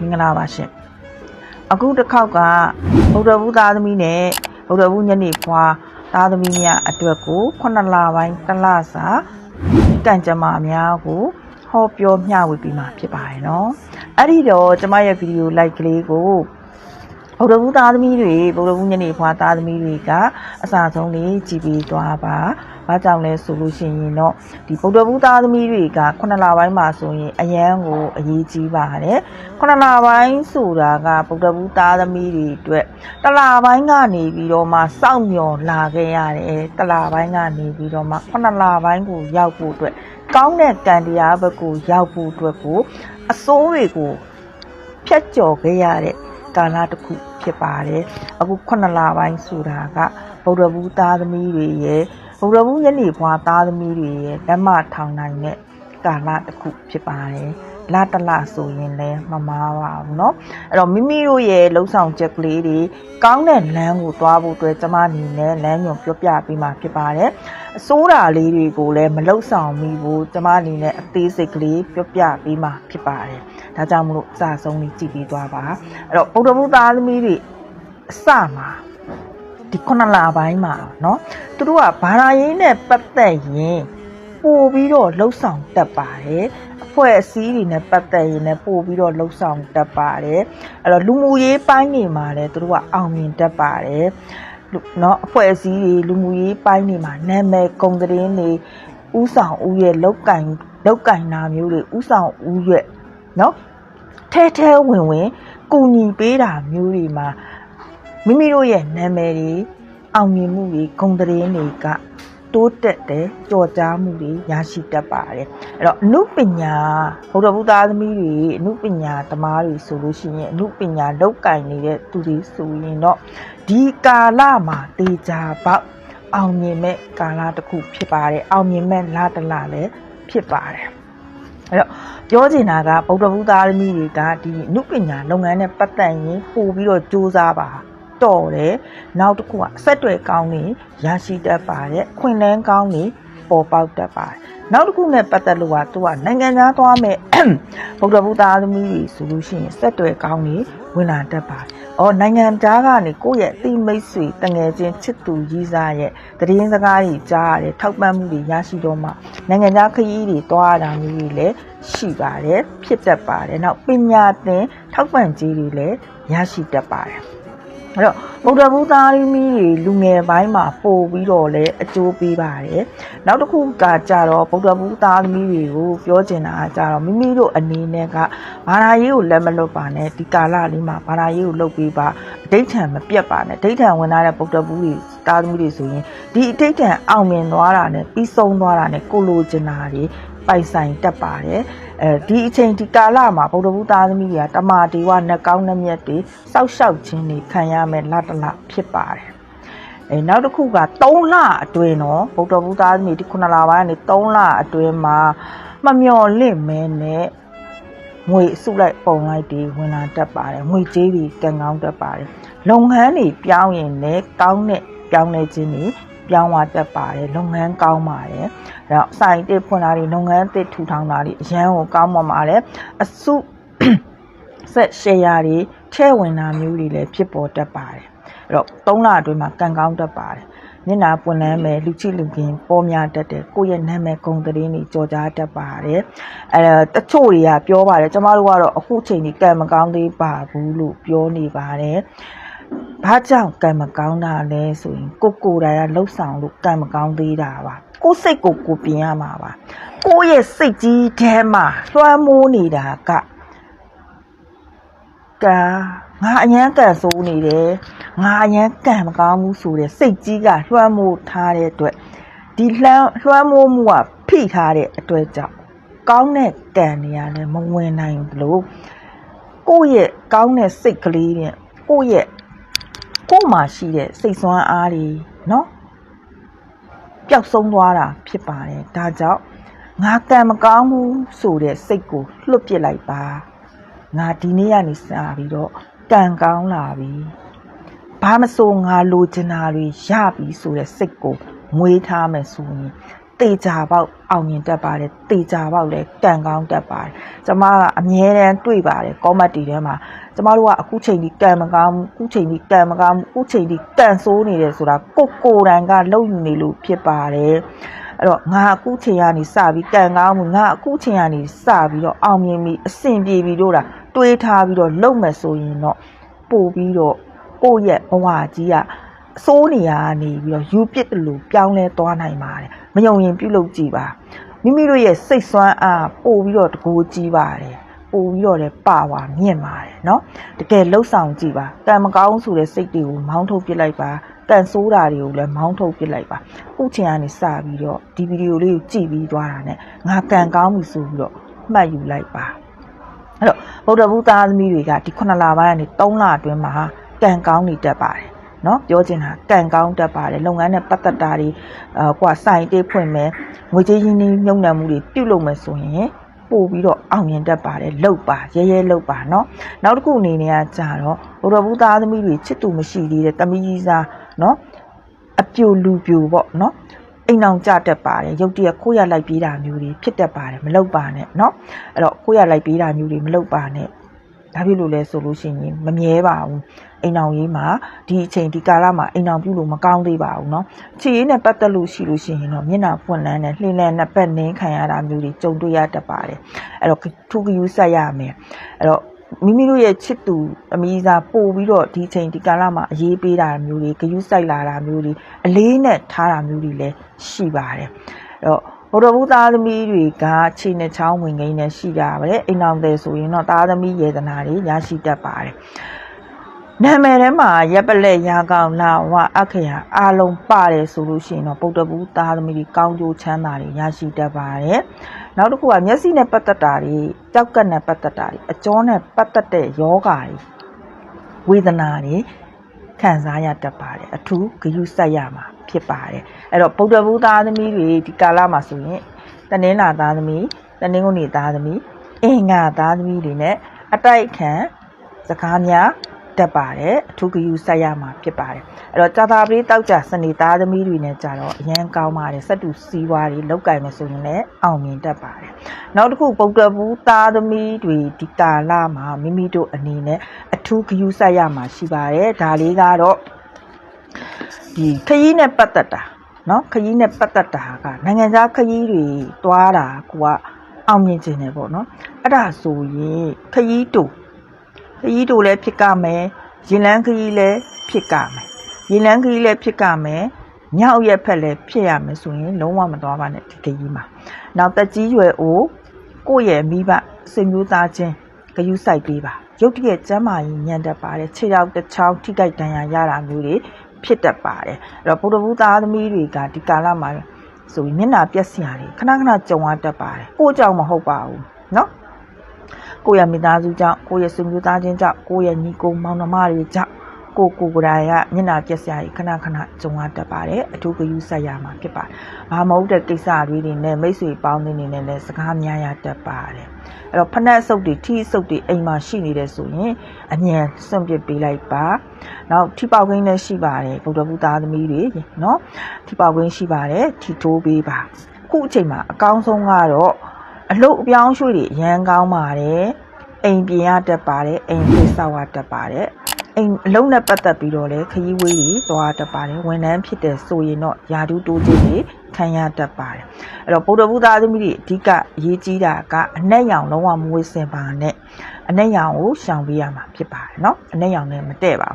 မင်္ဂလာပါရှင်အခုတစ်ခေါက်ကဗုဒ္ဓဘုသားသမီးနဲ့ဗုဒ္ဓဘုညနေဖွာသားသမီးများအတွက်ကို9လပိုင်းတစ်လစာကံကြမ္မာများကိုဟောပြောမျှဝေပေးမှာဖြစ်ပါတယ်နော်အဲ့ဒီတော့ကျမရဲ့ဗီဒီယို like ကလေးကိုဗုဒ္ဓဘုသားသမီးတွေဗုဒ္ဓဘုညနေဖွာသားသမီးတွေကအစာဆုံးလေးကြည်ပြီးသွားပါ ဘာကြောင့်လဲဆိုလို့ရှိရင်တော့ဒီဗုဒ္ဓဘုသားသမီးတွေက9လပိုင်းမှာဆိုရင်အယံကိုအရေးကြီးပါတယ်9လပိုင်းဆိုတာကဗုဒ္ဓဘုသားသမီးတွေအတွက်တလပိုင်းကနေပြီးတော့မှစောင့်မျှော်လာခဲ့ရတယ်တလပိုင်းကနေပြီးတော့မှ9လပိုင်းကိုရောက်ဖို့အတွက်ကောင်းတဲ့ကံတရားဘက်ကိုရောက်ဖို့အတွက်ကိုအစိုးတွေကိုဖြတ်ကျော်ခဲ့ရတဲ့ကာလတစ်ခုဖြစ်ပါတယ်အခု9လပိုင်းဆိုတာကဗုဒ္ဓဘုသားသမီးတွေရဲ့ ဗုဒ္ဓဘုညနေဘွားသားသမီးတွေရဲ့လက်မထောင်နိုင်တဲ့ကာလတစ်ခုဖြစ်ပါတယ်လတလဆိုရင်လည်းမမားပါဘူးเนาะအဲ့တော့မိမိတို့ရဲ့လှုပ်ဆောင်ချက်ကလေးတွေကောင်းတဲ့လမ်းကိုသွားဖို့အတွက်ကျမအနေနဲ့လမ်းညွန်ပြောပြပေးမှာဖြစ်ပါတယ်အစိုးရလေးတွေကိုလည်းမလှုပ်ဆောင်မိဘူးကျမအနေနဲ့အသေးစိတ်ကလေးပြောပြပေးမှာဖြစ်ပါတယ်ဒါကြောင့်မလို့အစဆုံးလေးကြည့်ပြီးသွားပါအဲ့တော့ဗုဒ္ဓဘုသားသမီးတွေအစမှာ ဒီခုနလပိုင်းမှာเนาะသူတို့ကဘာသာရေးနဲ့ပတ်သက်ရင်ပို့ပြီးတော့လှုပ်ဆောင်တတ်ပါတယ်အဖွဲ့အစည်းတွေနဲ့ပတ်သက်ရင်လည်းပို့ပြီးတော့လှုပ်ဆောင်တတ်ပါတယ်အဲ့တော့လူမှုရေးပိုင်းတွေမှာလည်းသူတို့ကအောင်မြင်တတ်ပါတယ်လူเนาะအဖွဲ့အစည်းတွေလူမှုရေးပိုင်းတွေမှာနာမည်ဂုဏ်သတင်းတွေဥဆောင်ဦးရဲ့လောက်ကင်လောက်ကင်နာမျိုးတွေဥဆောင်ဦးရဲ့เนาะထဲထဲဝင်ဝင်ကူညီပေးတာမျိုးတွေမှာ မိမိတို့ရဲ့နာမည်တွေအောင်မြင်မှုတွေဂုဏ်သတင်းတွေကတိုးတက်တယ်ကြော်ကြားမှုတွေရရှိတတ်ပါတယ်အဲ့တော့အနုပညာဘုရားဘုရားသမီးတွေအနုပညာသမားတွေဆိုလို့ရှိရင်အနုပညာလောက်ကင်နေတဲ့သူတွေဆိုရင်တော့ဒီကာလမှာတေချာပေါက်အောင်မြင်မဲ့ကာလတစ်ခုဖြစ်ပါတယ်အောင်မြင်မဲ့လတစ်လလည်းဖြစ်ပါတယ်အဲ့တော့ပြောချင်တာကဗုဒ္ဓဘုရားသမီးတွေကဒီအနုပညာလုပ်ငန်းနဲ့ပတ်သက်ရင်ပို့ပြီးတော့စူးစမ်းပါ တော်တယ်နောက်တစ်ခုကအဆက်တွေကောင်းနေရရှိတတ်ပါတယ်ခွင့်လန်းကောင်းနေပေါ်ပေါက်တတ်ပါတယ်နောက်တစ်ခုနဲ့ပတ်သက်လို့ကသူကနိုင်ငံသားသွားမဲ့ဗုဒ္ဓဘုရားသမီးတွေဆိုလို့ရှိရင်ဆက်တွေကောင်းနေဝင်လာတတ်ပါတယ်။အော်နိုင်ငံသားကနေကိုယ့်ရဲ့အသိမိတ်ဆွေတငယ်ချင်းချစ်သူကြီးစားရဲ့တည်င်းစကားကြီးကြားရတယ်ထောက်ပံ့မှုတွေရရှိတော့မှနိုင်ငံသားခရီးတွေသွားတာမျိုးတွေလည်းရှိပါတယ်ဖြစ်တတ်ပါတယ်။နောက်ပညာသင်ထောက်ပံ့ခြင်းတွေလည်းရရှိတတ်ပါတယ်။ အဲ့တော့ဗုဒ္ဓဘုသားသမီးတွေလူငယ်ပိုင်းမှာပို့ပြီးတော့လဲအကျိုးပေးပါတယ်။နောက်တစ်ခုကကြတော့ဗုဒ္ဓဘုသားသမီးတွေကိုပြောချင်တာကကြတော့မိမိတို့အနေနဲ့ကဘာသာရေးကိုလက်မလွတ်ပါနဲ့ဒီကာလလေးမှာဘာသာရေးကိုလုပ်ပေးပါအဋိဋ္ဌံမပြတ်ပါနဲ့အဋိဋ္ဌံဝင်လာတဲ့ဗုဒ္ဓဘုတွေသားသမီးတွေဆိုရင်ဒီအဋိဋ္ဌံအောင်မြင်သွားတာနဲ့ပြီးဆုံးသွားတာနဲ့ကိုလိုချင်တာတွေ ပိုင်ဆိုင်တတ်ပါတယ်အဲဒီအချိန်ဒီကာလမှာဗုဒ္ဓဘုသားသမီးတွေကတမာဒေဝနှကောင်းနှမျက်တွေစောက်ရှောက်ခြင်းတွေခံရမယ်လတလဖြစ်ပါတယ်အဲနောက်တစ်ခုက3လအတွင်းတော့ဗုဒ္ဓဘုသားသမီးဒီ9လပိုင်းကနေ3လအတွင်းမှာမမျော်လင့်မဲနဲ့ငွေအစုလိုက်ပုံလိုက်တွေဝင်လာတတ်ပါတယ်ငွေကြေးတွေကံကောင်းတတ်ပါတယ်လုပ်ငန်းတွေပြောင်းရင်လည်းကောင်းတဲ့ပြောင်းလဲခြင်းတွေ ပြောင်းသွားတတ်ပါတယ်လုပ်ငန်းကောင်းပါတယ်အဲတော့စိုင်တစ်ဖွင့်တာတွေလုပ်ငန်းတစ်ထူထောင်တာတွေအရန်ကိုကောင်းပါပါတယ်အစုဆက်ရှယ်ယာတွေထဲဝင်တာမျိုးတွေလည်းဖြစ်ပေါ်တတ်ပါတယ်အဲ့တော့၃လအတွင်းမှာကံကောင်းတတ်ပါတယ်မျက်နာပွင့်လန်းမယ်လူချိလူခင်ပေါ်များတတ်တယ်ကိုယ့်ရဲ့နာမည်ဂုဏ်သတင်းတွေကြော်ကြားတတ်ပါတယ်အဲတချို့တွေကပြောပါတယ်ကျမတို့ကတော့အခုချိန်ကြီးကံမကောင်းသေးပါဘူးလို့ပြောနေပါတယ် ဘာကြောင့်ကံမကောင်းတာလဲဆိုရင်ကိုကိုယ်တိုင်ကလှုပ်ဆောင်လို့ကံမကောင်းသေးတာပါကိုစိတ်ကိုကိုပြင်ရမှာပါကိုရဲ့စိတ်ကြီးထဲမှာလွှမ်းမိုးနေတာကကငါအရန်ကံဆိုးနေတယ်ငါအရန်ကံမကောင်းဘူးဆိုတဲ့စိတ်ကြီးကလွှမ်းမိုးထားတဲ့အတွက်ဒီလှမ်းလွှမ်းမိုးမှုကဖိထားတဲ့အတွက်ကြောင့်ကောင်းတဲ့ကံတွေကလည်းမဝင်နိုင်ဘူးလို့ကိုယ့်ရဲ့ကောင်းတဲ့စိတ်ကလေးနဲ့ကိုယ့်ရဲ့ ကိုယ်မှာရှိတဲ့စိတ်ဆွမ်းအားတွေเนาะပျောက်ဆုံးသွားတာဖြစ်ပါတယ်ဒါကြောင့်ငါကံမကောင်းဘူးဆိုတဲ့စိတ်ကိုလွတ်ပစ်လိုက်ပါငါဒီနေ့ကနေစပြီးတော့ကံကောင်းလာပြီဘာမဆိုငါလိုချင်တာတွေရပြီဆိုတဲ့စိတ်ကိုမွေးထားမယ်ဆိုရင် တေချာပေါက်အောင်မြင်တတ်ပါတယ်တေချာပေါက်လည်းကံကောင်းတတ်ပါတယ်ကျမကအမြဲတမ်းတွေ့ပါတယ်ကောမတ်တီထဲမှာ ကျမတို့ကအခုချိန်ဒီကံမကောင်းဘူးအခုချိန်ဒီကံမကောင်းဘူးအခုချိန်ဒီကံဆိုးနေတယ်ဆိုတာကိုယ့်ကိုယ်တိုင်ကလုံယူနေလို့ဖြစ်ပါတယ်အဲ့တော့ငါအခုချိန်ကနေစပြီးကံကောင်းမှုငါအခုချိန်ကနေစပြီးတော့အောင်မြင်ပြီးအဆင်ပြေပြီးတော့တာတွေးထားပြီးတော့လုပ်မယ်ဆိုရင်တော့ပို့ပြီးတော့ကိုယ့်ရဲ့ဘဝကြီးကအစိုးနေရကနေပြီးတော့ယူပစ်တယ်လို့ပြောင်းလဲသွားနိုင်ပါတယ်မယုံရင်ပြုလုပ်ကြည့်ပါမိမိတို့ရဲ့စိတ်ဆွမ်းအားပို့ပြီးတော့တကူကြီးပါတယ် ပို့ပြီးတော့လည်းပါဝါမြင့်ပါတယ်เนาะတကယ်လှုပ်ဆောင်ကြည့်ပါကံမကောင်းဆိုတဲ့စိတ်တွေကိုမောင်းထုတ်ပစ်လိုက်ပါကံဆိုးတာတွေကိုလည်းမောင်းထုတ်ပစ်လိုက်ပါအခုချိန်ကနေစပြီးတော့ဒီဗီဒီယိုလေးကိုကြည့်ပြီးသွားတာ ਨੇ ငါကံကောင်းပြီဆိုပြီးတော့မှတ်ယူလိုက်ပါအဲ့တော့ဗုဒ္ဓဘုသားသမီးတွေကဒီ9လပိုင်းကနေ3လအတွင်းမှာကံကောင်းနေတတ်ပါတယ်နော်ပြောချင်တာကံကောင်းတတ်ပါတယ်လုပ်ငန်းနဲ့ပတ်သက်တာတွေအာကွာစိုင်တေးဖွင့်မယ်ငွေကြေးရင်းနှီးမြုပ်နှံမှုတွေပြုလုပ်မယ်ဆိုရင် ပို့ပြီးတော့အောင်မြင်တတ်ပါတယ်လှုပ်ပါရဲရဲလှုပ်ပါเนาะနောက်တစ်ခုအနေနဲ့ကကြာတော့ဘုရားဘုသားသမီးတွေချစ်သူမရှိသေးတဲ့တမီးကြီးစားเนาะအပြိုလူပြိုပေါ့เนาะအိမ်အောင်ကြတတ်ပါတယ်ရုတ်တရက်ခိုးရလိုက်ပြေးတာမျိုးတွေဖြစ်တတ်ပါတယ်မလှုပ်ပါနဲ့เนาะအဲ့တော့ခိုးရလိုက်ပြေးတာမျိုးတွေမလှုပ်ပါနဲ့ ဒါဖြစ်လို့လဲဆိုလို့ရှိရင်မမြဲပါဘူးအိမ်အောင်ရေးမှာဒီအချိန်ဒီကာလမှာအိမ်အောင်ပြုလို့မကောင်းသေးပါဘူးเนาะခြေရည်နဲ့ပတ်သက်လို့ရှိလို့ရှိရင်တော့မျက်နှာဖွင့်လန်းနဲ့လှင်လန်းနဲ့ပတ်နှင်းခံရတာမျိုးတွေကြုံတွေ့ရတတ်ပါတယ်အဲ့တော့ထူကယူဆက်ရမယ်အဲ့တော့မိမိတို့ရဲ့ချစ်သူအမိစားပို့ပြီးတော့ဒီချိန်ဒီကာလမှာအရေးပေးတာမျိုးတွေဂယုစိုက်လာတာမျိုးတွေအလေးနဲ့ထားတာမျိုးတွေလည်းရှိပါတယ်အဲ့တော့ ဘုရားဘုသားသမီးတွေကခြေနဲ့ချောင်းဝင်ငိမ့်နဲ့ရှိကြပါတယ်အိမ်အောင်တယ်ဆိုရင်တော့သားသမီးယေဒနာတွေရရှိတတ်ပါတယ်နာမည်ထဲမှာရပ်ပလက်ရာကောင်လာဝအခရာအားလုံးပါတယ်ဆိုလို့ရှိရင်တော့ပုဒ္ဓဘူးသားသမီးတွေကောင်းကျိုးချမ်းသာတွေရရှိတတ်ပါတယ်နောက်တစ်ခုကမျက်စိနဲ့ပတ်သက်တာတွေကြောက်ကက်နဲ့ပတ်သက်တာတွေအကြောနဲ့ပတ်သက်တဲ့ယောဂါတွေဝေဒနာတွေခံစားရတတ်ပါတယ်အထူးဂရုစိုက်ရမှာ ဖြစ်ပါတယ်အဲ့တော့ဗုဒ္ဓဘူးသားသမီးတွေဒီကာလမှာဆိုရင်တနင်္လာသားသမီးတနင်္ဂနွေသားသမီးအင်္ဂါသားသမီးတွေနဲ့အတိုက်ခံစကားများတတ်ပါတယ်အထူးဂရုစိုက်ရမှာဖြစ်ပါတယ်အဲ့တော့ကြာသာပရိတောက်ကြစနေသားသမီးတွေနဲ့ကြတော့အရန်ကောင်းပါတယ်စက်တူစီးပွားတွေလောက်ကင်မယ်ဆိုရင်လည်းအောင်မြင်တတ်ပါတယ်နောက်တစ်ခုဗုဒ္ဓဘူးသားသမီးတွေဒီကာလမှာမိမိတို့အနေနဲ့အထူးဂရုစိုက်ရမှာရှိပါတယ်ဒါလေးကတော့ ဒီခရီးနဲ့ပတ်သက်တာနော်ခရီးနဲ့ပတ်သက်တာကနိုင်ငံခြားခရီးတွေသွားတာကိုကအောင်မြင်ခြင်းတယ်ပေါ့နော်အဲ့ဒါဆိုရင်ခရီးတူခရီးတူလည်းဖြစ်ကမယ်ရင်လန်းခရီးလည်းဖြစ်ကမယ်ရင်လန်းခရီးလည်းဖြစ်ကမယ်ညောက်ရက်ဖက်လည်းဖြစ်ရမယ်ဆိုရင်လုံးဝမသွားပါနဲ့ဒီခရီးမှာနောက်တက်ကြီးရွယ်အိုကိုယ့်ရဲ့မိဘဆွေမျိုးသားချင်းဂယုစိုက်ပေးပါရုတ်တရက်ကျမ်းမာရင်ညံတက်ပါတယ်ခြေရောက်တစ်ချောင်းထိခိုက်ဒဏ်ရာရတာမျိုးတွေ ဖြစ်တတ်ပါတယ်အဲ့တော့ဗုဒ္ဓဘုသားသမီးတွေကဒီကာလမှာဆိုပြီးမျက်နှာပြက်စရာတွေခဏခဏကြုံရတတ်ပါတယ်ကိုယ့်ကြောင့်မဟုတ်ပါဘူးเนาะကိုယ့်ရဲ့မိသားစုကြောင့်ကိုယ့်ရဲ့ဆွေမျိုးသားချင်းကြောင့်ကိုယ့်ရဲ့ညီကိုမောင်နှမတွေကြောင့်ကိုကိုကိုယ်တိုင်ကမျက်နှာပြက်စရာကြီးခဏခဏကြုံရတတ်ပါတယ်အထူးဂရုစိုက်ရမှာဖြစ်ပါတယ်။ဘာမဟုတ်တဲ့ကိစ္စတွေတွေနဲ့မိတ်ဆွေပေါင်းတွေနေနဲ့လည်းစကားများရတတ်ပါတယ်။ အဲ့တော့ဖက်နှက်အဆုပ်တွေထီအဆုပ်တွေအိမ်မှာရှိနေတယ်ဆိုရင်အမြန်စွန့်ပစ်ပေးလိုက်ပါ။နောက်ထီပေါက်ခင်းလည်းရှိပါတယ်ဗုဒ္ဓဘုသားသမီးတွေနော်ထီပေါက်ခင်းရှိပါတယ်ထီတိုးပေးပါ။ခုအချိန်မှာအကောင်းဆုံးကတော့အလုတ်အပြောင်းရွှေ့တွေရမ်းကောင်းပါတယ်။အိမ်ပြင်ရတတ်ပါတယ်အိမ်ပြေဆောက်ရတတ်ပါတယ် အိမ်အလုံးနဲ့ပတ်သက်ပြီးတော့လည်းခရီးဝေးတွေသွားတတ်ပါတယ်ဝန်ထမ်းဖြစ်တဲ့ဆိုရင်တော့ယာဒူးတိုးခြင်းတွေခံရတတ်ပါတယ်အဲ့တော့ဗုဒ္ဓဘုရားသမီးတွေအဓိကအရေးကြီးတာကအနက်ရောင်လုံးဝမဝေးစင်ပါနဲ့အနက်ရောင်ကိုရှောင်ပေးရမှာဖြစ်ပါတယ်เนาะအနက်ရောင်နဲ့မတည့်ပါဘူး